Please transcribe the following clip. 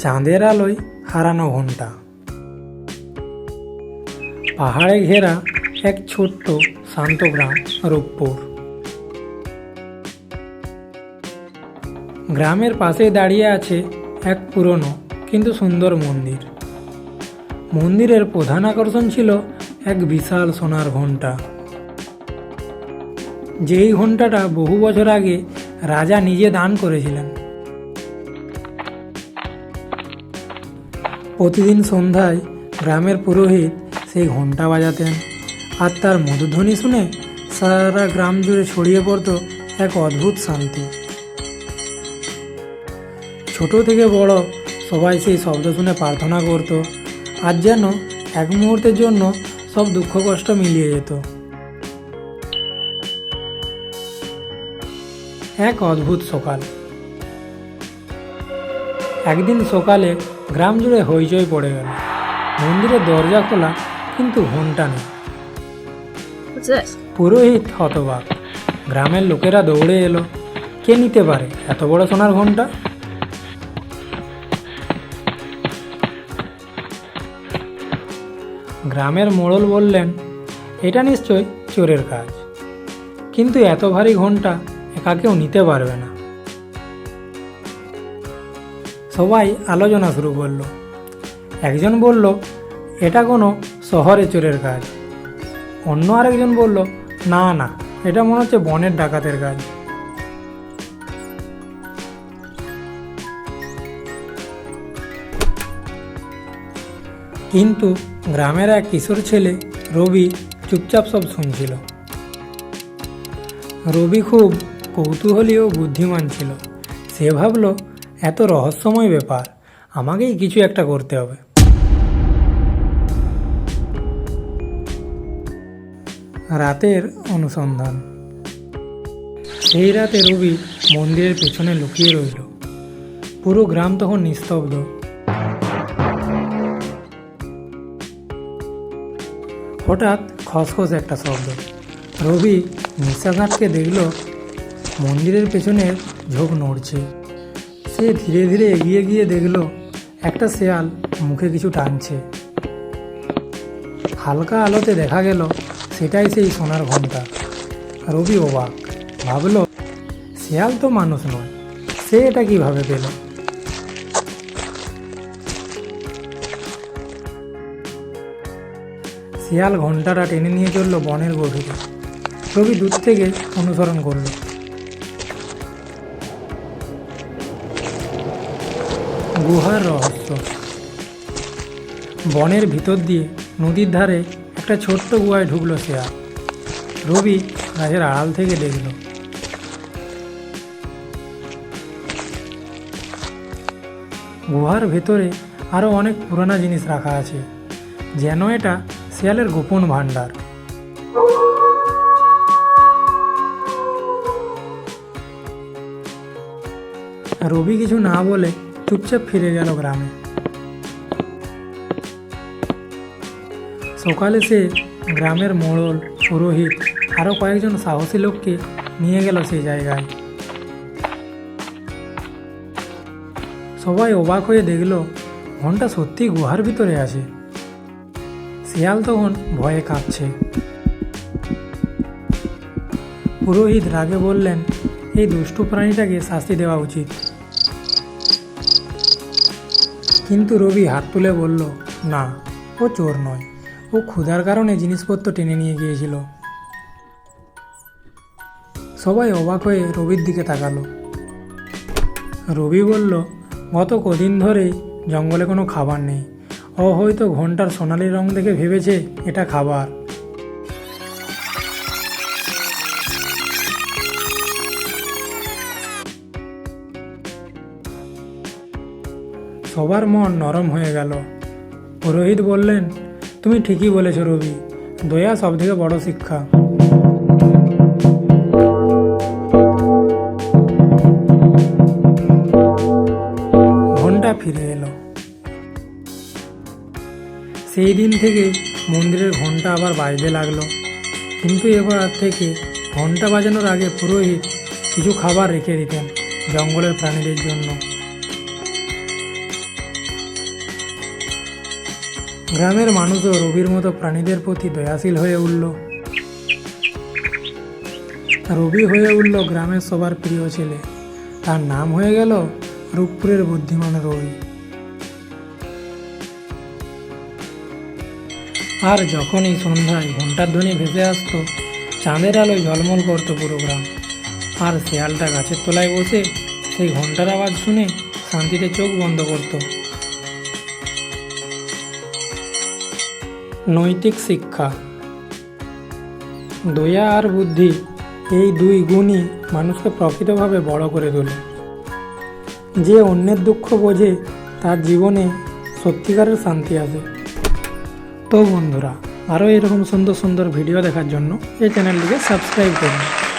চাঁদের আলোয় হারানো ঘণ্টা পাহাড়ে ঘেরা এক ছোট্ট শান্ত গ্রাম রূপপুর। গ্রামের পাশে দাঁড়িয়ে আছে এক পুরনো কিন্তু সুন্দর মন্দির। মন্দিরের প্রধান আকর্ষণ ছিল এক বিশাল সোনার ঘণ্টা। যেই ঘণ্টাটা বহু বছর আগে রাজা নিজে দান করেছিলেন। প্রতিদিন সন্ধ্যায় গ্রামের পুরোহিত সেই ঘণ্টা বাজাতেন। আর তার মধুধ্বনি শুনে সারা গ্রাম জুড়ে ছড়িয়ে পড়তো এক অদ্ভুত শান্তি। ছোট থেকে বড় সবাই সেই শব্দ শুনে প্রার্থনা করত, আর যেন এক মুহূর্তের জন্য সব দুঃখ কষ্ট মিলিয়ে যেত। এক অদ্ভুত সকাল। একদিন সকালে গ্রাম জুড়ে হইচই পড়ে গেল। মন্দিরের দরজা খোলা কিন্তু ঘণ্টা নেই। পুরোহিত হতবাক। গ্রামের লোকেরা দৌড়ে এলো। কে নিতে পারে? এত বড় সোনার ঘণ্টা? গ্রামের মোড়ল বললেন এটা নিশ্চয় চোরের কাজ। কিন্তু এত ভারী ঘণ্টা একা কেউ নিতে পারবে না। সবাই আলোচনা শুরু করল। একজন বলল, এটা কোনো শহরে চোরের কাজ। অন্য আরেকজন বলল, না না, এটা মনে হচ্ছে বনের ডাকাতের কাজ। কিন্তু গ্রামের এক কিশোর ছেলে রবি চুপচাপ সব শুনছিল। রবি খুব কৌতূহলী ও বুদ্ধিমান ছিল। সে ভাবল এত রহস্যময় ব্যাপার, আমাকেই কিছু একটা করতে হবে। রাতের অনুসন্ধান। সেই রাতে রবি মন্দিরের পেছনে লুকিয়ে রইল। পুরো গ্রাম তখন নিস্তব্ধ। হঠাৎ খসখস একটা শব্দ। রবি নিশাঘাটকে দেখল মন্দিরের পেছনের ঝোঁক নড়ছে। সে ধীরে ধীরে এগিয়ে গিয়ে দেখল একটা শেয়াল মুখে কিছু টানছে। হালকা আলোতে দেখা গেল সেটাই সেই সোনার ঘণ্টা রবি অবাক, ভাবল, শেয়াল তো মানুষ নয়, সে এটা কীভাবে পেল? শিয়াল ঘন্টাটা টেনে নিয়ে চলল বনের গভীরে। রবি দূর থেকে অনুসরণ করল। গুহার রহস্য। বনের ভিতর দিয়ে নদীর ধারে একটা ছোট্ট গুহায় ঢুকলো শেয়াল রবি গাছের আড়াল থেকে দেখল। গুহার ভেতরে আরও অনেক পুরানা জিনিস রাখা আছে, যেন এটা শিয়ালের গোপন ভাণ্ডার। রবি কিছু না বলে চুপচাপ ফিরে গেল গ্রামে। সকালে সে গ্রামের মোড়ল, পুরোহিত, আরও কয়েকজন সাহসী লোককে নিয়ে গেল সেই জায়গায়। সবাই অবাক হয়ে দেখল ঘণ্টা সত্যি গুহার ভিতরে আছে। শিয়াল তখন ভয়ে কাঁপছে। পুরোহিত রাগে বললেন, এই দুষ্টু প্রাণীটাকে শাস্তি দেওয়া উচিত। কিন্তু রবি হাত তুলে বলল, না, ও চোর নয়। ও ক্ষুধার কারণে জিনিসপত্র টেনে নিয়ে গিয়েছিল। সবাই অবাক হয়ে রবির দিকে তাকালো। রবি বলল, গত কদিন ধরে জঙ্গলে কোনো খাবার নেই। ও হয়তো ঘণ্টার সোনালি রং দেখে ভেবেছে এটা খাবার। সবার মন নরম হয়ে গেল। পুরোহিত বললেন, তুমি ঠিকই বলেছ রবি, দয়া সব থেকে বড় শিক্ষা। ঘণ্টা ফিরে এলো। সেই দিন থেকে মন্দিরের ঘণ্টা আবার বাজতে লাগল। কিন্তু এবার থেকে ঘণ্টা বাজানোর আগে পুরোহিত কিছু খাবার রেখে দিতেন জঙ্গলের প্রাণীদের জন্য। গ্রামের মানুষও রবির মতো প্রাণীদের প্রতি দয়াশীল হয়ে উঠল। রবি হয়ে উঠল গ্রামের সবার প্রিয় ছেলে। তার নাম হয়ে গেল রূপপুরের বুদ্ধিমান রবি। আর যখনই সন্ধ্যায় ঘণ্টার ধ্বনি ভেসে আসতো, চাঁদের আলোয় ঝলমল করতো পুরো গ্রাম। আর শেয়ালটা গাছের তলায় বসে সেই ঘণ্টার আওয়াজ শুনে শান্তিতে চোখ বন্ধ করত। নৈতিক শিক্ষা। দয়া আর বুদ্ধি এই দুই গুণই মানুষকে প্রকৃতভাবে বড় করে তোলে। যে অন্যের দুঃখ বোঝে, তার জীবনে সত্যিকারের শান্তি আসে। তো বন্ধুরা, আরও এরকম সুন্দর সুন্দর ভিডিও দেখার জন্য এই চ্যানেলটিকে সাবস্ক্রাইব করুন।